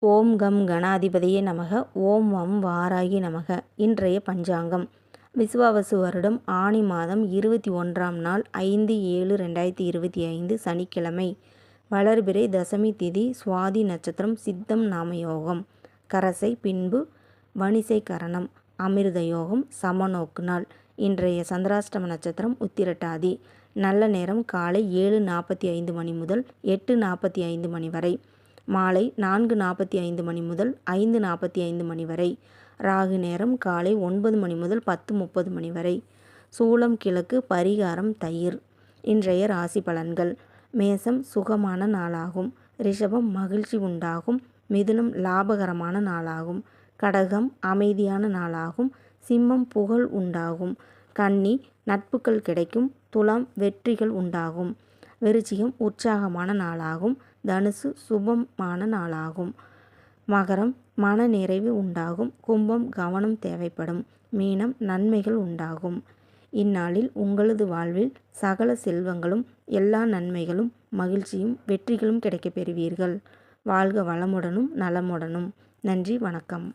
ஓம் come கணாதிபதியே நமக. ஓம் வம் வாராகி நமக. இன்றைய பஞ்சாங்கம். விசுவாவசு வருடம் ஆணி மாதம் இருபத்தி ஒன்றாம் நாள் ஐந்து ஏழு ரெண்டாயிரத்தி இருபத்தி ஐந்து சனிக்கிழமை. வளர்பிறை தசமி திதி சுவாதி நட்சத்திரம் சித்தம் நாமயோகம். கரசை பின்பு வணிசை கரணம். அமிர்த யோகம் சமநோக்கு நாள். இன்றைய சந்திராஷ்டம நட்சத்திரம் உத்திரட்டாதி. நல்ல நேரம் காலை ஏழு நாற்பத்தி ஐந்து மணி முதல் எட்டு நாற்பத்தி ஐந்து மணி வரை. மாலை நான்கு நாற்பத்தி ஐந்து மணி முதல் ஐந்து நாற்பத்தி ஐந்து மணி வரை. ராகு நேரம் காலை ஒன்பது மணி முதல் பத்து முப்பது மணி வரை. சூளம் கிழக்கு பரிகாரம் தயிர். இன்றைய ராசி பலன்கள். மேசம் சுகமான நாளாகும். ரிஷபம் மகிழ்ச்சி உண்டாகும். மிதுனம் லாபகரமான நாளாகும். கடகம் அமைதியான நாளாகும். சிம்மம் புகழ் உண்டாகும். கன்னி நட்புகள் கிடைக்கும். துலாம் வெற்றிகள் உண்டாகும். விருச்சிகம் உற்சாகமான நாளாகும். தனுசு சுபமான நாளாகும். மகரம் மன நிறைவு உண்டாகும். கும்பம் கவனம் தேவைப்படும். மீனம் நன்மைகள் உண்டாகும். இந்நாளில் உங்களது வாழ்வில் சகல செல்வங்களும் எல்லா நன்மைகளும் மகிழ்ச்சியும் வெற்றிகளும் கிடைக்கப் பெறுவீர்கள். வாழ்க வளமுடனும் நலமுடனும். நன்றி வணக்கம்.